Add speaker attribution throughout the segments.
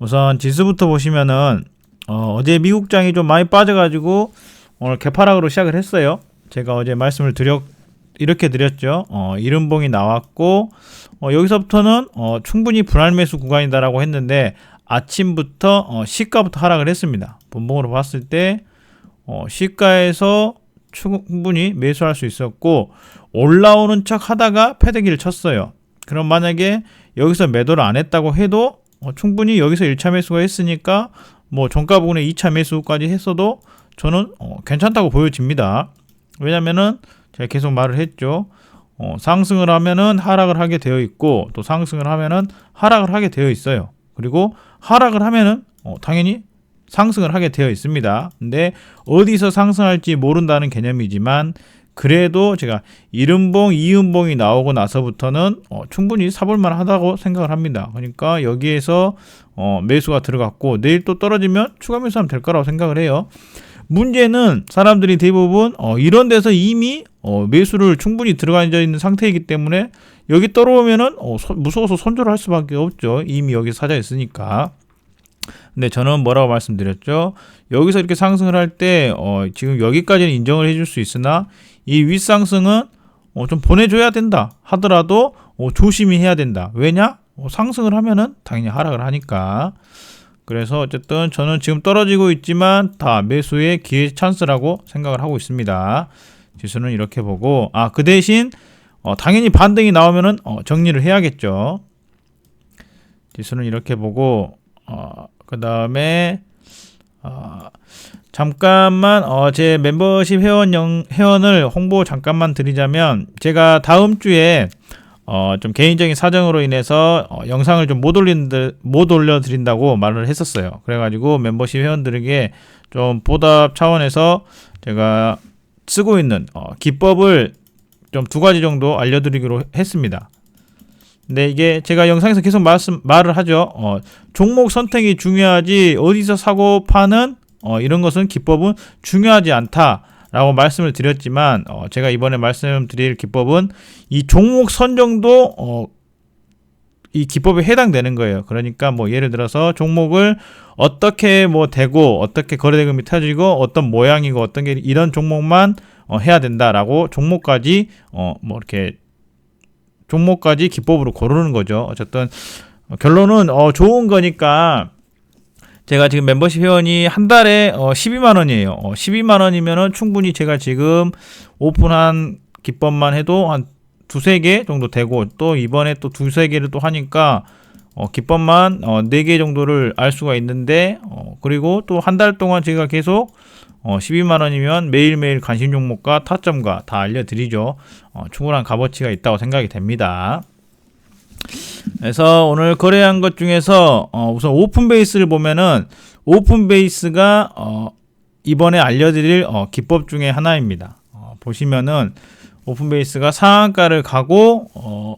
Speaker 1: 우선 지수부터 보시면은 어, 제 미국장이 좀 많이 빠져가지고 오늘 개파락으로 시작을 했어요. 제가 어제 말씀을 드렸 이렇게 드렸죠. 어, 이른봉이 나왔고 어, 여기서부터는 어, 충분히 분할 매수 구간이다라고 했는데 아침부터 어, 시가부터 하락을 했습니다. 본봉으로 봤을 때 어, 시가에서 충분히 매수할 수 있었고 올라오는 척 하다가 패대기를 쳤어요. 그럼 만약에 여기서 매도를 안 했다고 해도 어, 충분히 여기서 1차 매수가 했으니까 뭐 종가 부분에 2차 매수까지 했어도 저는 어, 괜찮다고 보여집니다. 왜냐면은 제가 계속 말을 했죠. 어, 상승을 하면은 하락을 하게 되어 있고 또 상승을 하면은 하락을 하게 되어 있어요. 그리고 하락을 하면은 어, 당연히 상승을 하게 되어 있습니다. 근데 어디서 상승할지 모른다는 개념이지만 그래도 제가 이음봉, 이음봉이 나오고 나서부터는 어, 충분히 사볼만 하다고 생각을 합니다. 그러니까 여기에서 어, 매수가 들어갔고 내일 또 떨어지면 추가 매수하면 될 거라고 생각을 해요. 문제는 사람들이 대부분 어, 이런 데서 이미 어, 매수를 충분히 들어가 있는 상태이기 때문에 여기 떨어오면은 어, 소, 무서워서 손절을 할 수밖에 없죠. 이미 여기 사자 있으니까. 근데 저는 뭐라고 말씀드렸죠? 여기서 이렇게 상승을 할 때 어, 지금 여기까지는 인정을 해줄 수 있으나 이 윗상승은 어, 좀 보내줘야 된다 하더라도 어, 조심히 해야 된다. 왜냐? 어, 상승을 하면은 당연히 하락을 하니까. 그래서 어쨌든 저는 지금 떨어지고 있지만 다 매수의 기회 찬스라고 생각을 하고 있습니다. 지수는 이렇게 보고 아 그 대신 어, 당연히 반등이 나오면은 어, 정리를 해야겠죠. 지수는 이렇게 보고 어, 그 다음에 어, 잠깐만 어, 제 멤버십 회원 영, 회원을 홍보 잠깐만 드리자면 제가 다음 주에 어, 좀 개인적인 사정으로 인해서 어, 영상을 좀 못 올린 못 올려 드린다고 말을 했었어요. 그래가지고 멤버십 회원들에게 좀 보답 차원에서 제가 쓰고 있는 어, 기법을 좀 두 가지 정도 알려드리기로 했습니다. 근데 이게 제가 영상에서 계속 말씀 말을 하죠. 어, 종목 선택이 중요하지 어디서 사고 파는 어, 이런 것은 기법은 중요하지 않다 라고 말씀을 드렸지만 어, 제가 이번에 말씀드릴 기법은 이 종목 선정도 어, 이 기법에 해당되는 거예요. 그러니까 뭐 예를 들어서 종목을 어떻게 뭐 되고 어떻게 거래대금이 터지고 어떤 모양이고 어떤 게 이런 종목만 어, 해야 된다라고 종목까지 어, 뭐 이렇게 종목까지 기법으로 고르는 거죠. 어쨌든 어, 결론은 어, 좋은 거니까 제가 지금 멤버십 회원이 한 달에 어, 12만 원이에요. 어, 12만 원이면은 충분히 제가 지금 오픈한 기법만 해도 한 두세 개 정도 되고 또 이번에 또 두세 개를 또 하니까 어, 기법만 어, 4개 정도를 알 수가 있는데 어, 그리고 또 한 달 동안 제가 계속 어, 12만 원이면 매일매일 관심 종목과 타점과 다 알려드리죠. 어, 충분한 값어치가 있다고 생각이 됩니다. 그래서 오늘 거래한 것 중에서 어, 우선 오픈 베이스를 보면은 오픈 베이스가 어, 이번에 알려드릴 어, 기법 중에 하나입니다. 어, 보시면은 오픈 베이스가 상한가를 가고 어,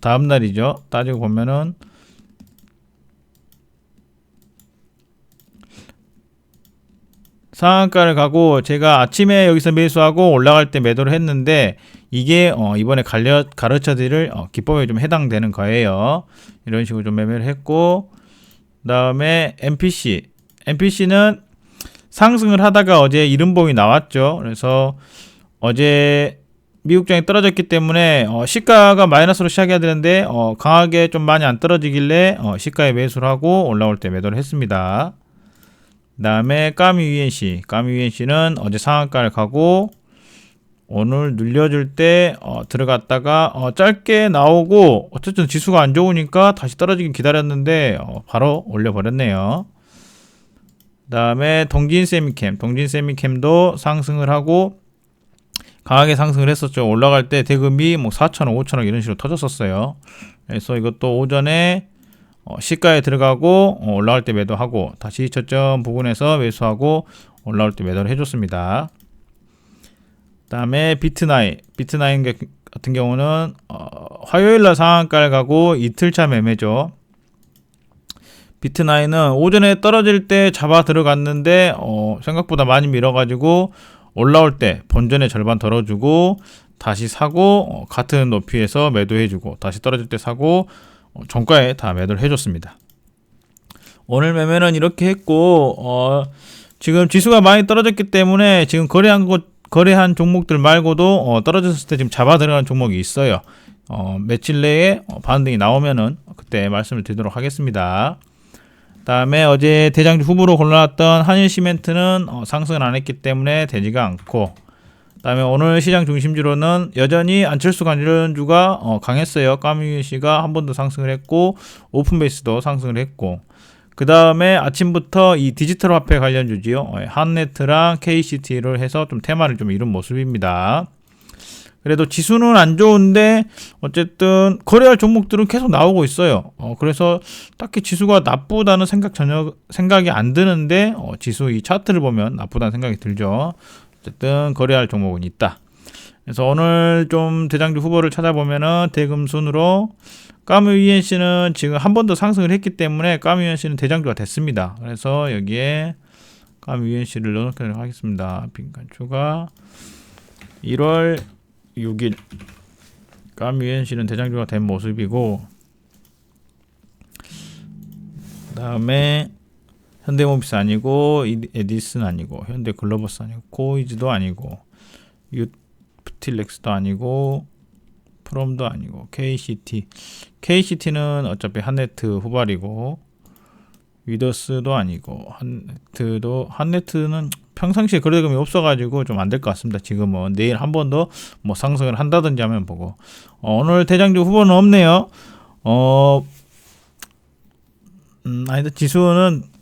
Speaker 1: 다음 날이죠. 따지고 보면은 상한가를 가고 제가 아침에 여기서 매수하고 올라갈 때 매도를 했는데 이게 어 이번에 가르쳐, 가르쳐 드릴 어 기법에 좀 해당되는 거예요. 이런 식으로 좀 매매를 했고 그다음에 MPC MPC는 상승을 하다가 어제 이른봉이 나왔죠. 그래서 어제 미국장이 떨어졌기 때문에 어 시가가 마이너스로 시작해야 되는데 어 강하게 좀 많이 안 떨어지길래 어 시가에 매수를 하고 올라올 때 매도를 했습니다. 다음에 까미 UNC, 까미 UNC는 어제 상한가를 가고 오늘 눌려줄 때 어, 들어갔다가 어, 짧게 나오고 어쨌든 지수가 안 좋으니까 다시 떨어지긴 기다렸는데 어, 바로 올려버렸네요. 다음에 동진 세미캠, 동진 세미캠도 상승을 하고 강하게 상승을 했었죠. 올라갈 때 대금이 뭐 4천원, 5천원 이런 식으로 터졌었어요. 그래서 이것도 오전에 어, 시가에 들어가고 어, 올라올 때 매도하고 다시 저점 부근에서 매수하고 올라올 때 매도를 해줬습니다. 그다음에 비트나인 비트나인 게- 같은 경우는 어, 화요일 날 상한가를 가고 이틀차 매매죠. 비트나인은 오전에 떨어질 때 잡아 들어갔는데 어, 생각보다 많이 밀어가지고 올라올 때 본전의 절반 덜어주고 다시 사고 어, 같은 높이에서 매도해주고 다시 떨어질 때 사고 어, 종가에 다 매도를 해줬습니다. 오늘 매매는 이렇게 했고 어, 지금 지수가 많이 떨어졌기 때문에 지금 거래한 곳 거래한 종목들 말고도 어, 떨어졌을 때 지금 잡아 들어가는 종목이 있어요. 어, 며칠 내에 어, 반등이 나오면은 그때 말씀을 드리도록 하겠습니다. 다음에 어제 대장주 후보로 골라놨던 한일시멘트는 어, 상승을 안 했기 때문에 되지가 않고 그다음에 오늘 시장 중심주로는 여전히 안철수 관련주가 어, 강했어요. 까미유 씨가 한 번 더 상승을 했고 오픈베이스도 상승을 했고 그 다음에 아침부터 이 디지털 화폐 관련주지요. 어, 한네트랑 KCT를 해서 좀 테마를 좀 이룬 모습입니다. 그래도 지수는 안 좋은데 어쨌든 거래할 종목들은 계속 나오고 있어요. 어, 그래서 딱히 지수가 나쁘다는 생각 전혀 생각이 안 드는데 어, 지수 이 차트를 보면 나쁘다는 생각이 들죠. 어쨌든 거래할 종목은 있다. 그래서 오늘 좀 대장주 후보를 찾아보면은 대금 순으로 까무 ENC는 지금 한 번 더 상승을 했기 때문에 까무 ENC는 대장주가 됐습니다. 그래서 여기에 까무 ENC를 넣어놓도록 하겠습니다. 빈칸 추가 1월 6일 까무 ENC는 대장주가 된 모습이고 그 다음에 현대모비스 아니고 이- 에디슨 아니고 현대 글로버스 아니고 코이즈도 아니고 유틸렉스도 아니고 프롬도 아니고 KCT KCT는 어차피 한네트 후발이고 위더스도 아니고 한네트도 한네트는 평상시에 거래금이 없어가지고 좀 안 될 것 같습니다. 지금은 내일 한 번 더 뭐 상승을 한다든지 하면 보고 어, 오늘 대장주 후보는 없네요. 어, 음, 아니다 지수는 어,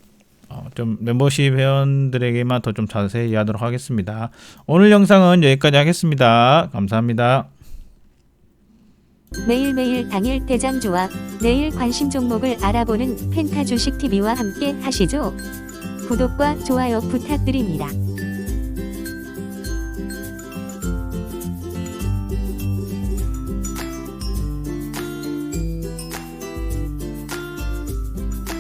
Speaker 1: 좀 멤버십 회원들에게만 더 좀 자세히 하도록 하겠습니다. 오늘 영상은 여기까지 하겠습니다. 감사합니다.
Speaker 2: 매일매일 당일 대장주와 내일 관심 종목을 알아보는 펜타 주식 TV와 함께 하시죠. 구독과 좋아요 부탁드립니다.